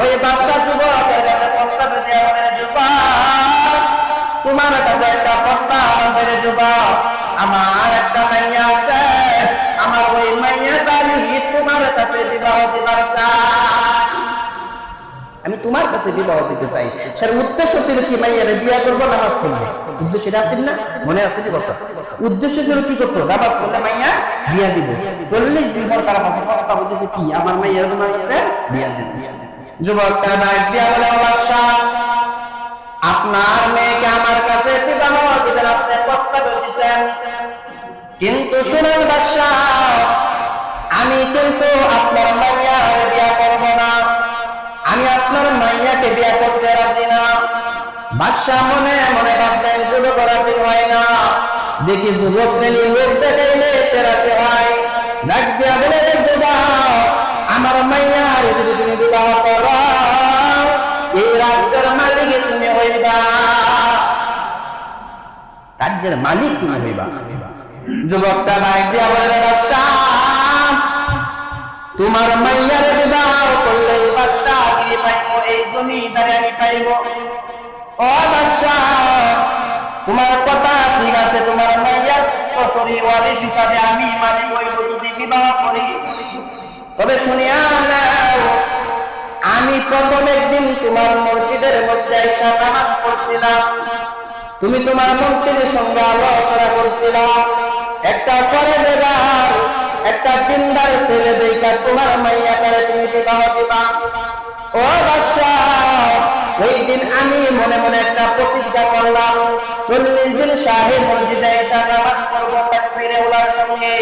ওই যুবকের কাছে প্রস্তাব তোমার কাছে একটা প্রস্তাব আছে রে আমার একটা মাইয়া আছে। আমার ওই আমি তোমার কাছে বিবাহ দিবার আমি তোমার কাছে বিবাহ দিতে চাই। সের উদ্দেশ্য ছিল কি, মাইয়ারে বিয়ে করব, নামাজ পড়ব? উদ্দেশ্য এটা আসেন না? মনে আছে কথা? উদ্দেশ্য ছিল কি করতো? নামাজ পড়লে মাইয়া বিয়া দিব। চল্লিশ জীবন তার কাছে প্রস্তাব দিছে কি, আমার মাইয়ার তোমার কাছে বিয়া দিব। যুবকটা ডাক দিয়া বলে "ও বাদশা, আপনার মেয়েকে আমার কাছে আপনি প্রস্তাব কিন্তু শুনেন বাদশা আমি কিন্তু আপনার মাইয়ার বিয়া করব না। আমি আপনার মাইয়াকে বিয়া করতে রাজি না। বাদশাহ মনে মনে ভাবলেন যুবক রাজি হয় না। দেখি যুবক লোক দেখাইলে সে রাজি রাজ্যের মালিক তুমি হইবা। যুবকটা ডাক দিয়া বলে তোমার মাইয়ার বিবাহ করলে বাদশাহ পাইব, এই জমিদারে আমি পাইব। ও বাদশাহ, তোমার কথা ঠিক আছে, তোমার মাইয়ার হিসাবে আমি মালিক হইব যদি বিবাহ করি। তবে শুনিয়া নাও, আমি প্রথম একদিন তোমার মসজিদের মধ্যে নামাজ পড়ছিলাম। তুমি তোমার মন্ত্রীর সঙ্গে আলোচনা করছিলাম একটা ফরেদার একটা দিনদার ছেলে দেখা তোমার মাইয়া করে তুমি বিবাহ দিবা। ও বাদশাহ, ওই দিন আমি মনে মনে একটা প্রতিজ্ঞা করলাম। চল্লিশ দিন শাহে মসজিদে এসে নামাজ পড়ব তাকবীরে ওলার সঙ্গে।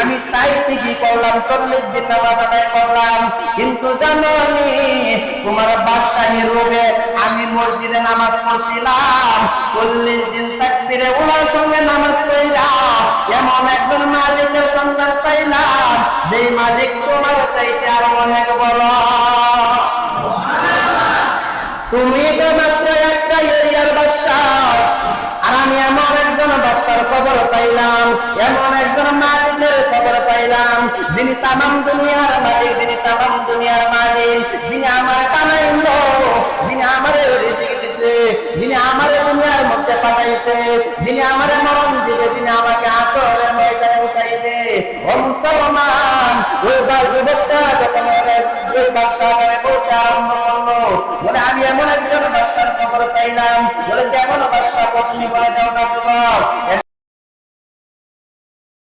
আমি তাই ঠিকই করলাম, চল্লিশ দিন নামাজ আদায় করলাম। কিন্তু জানো আমি তোমার বাদশাহী রূপে আমি মসজিদে নামাজ পড়ছিলাম। চল্লিশ দিন তাকবীরে ওলার সঙ্গে নামাজ পড়লাম। এমন একজন মালিকের সন্তান পাইলাম, যেই মালিক তোমার চাইতে আরও অনেক বড়। তুমি তো মাত্র একটা এরিয়ার বাদশা আর আমি এমন একজন বাদশার খবর পাইলাম, এমন একজন মালিকের খবর পাইলাম, যিনি তামাম দুনিয়ার যিনি আমারে মরণ দিবে যিনি আমাকে আসরের ময়দানে উঠাইবে। ও মুসলমান, ওই বার যুবকটা যখন ওই বাদশাহ করে বলতে আরম্ভ করল, বলে, আমি এমন একজন বাদশার খবর পাইলাম। বলে, কেমন বাদশাহ তুমি বলে দাও না যুবক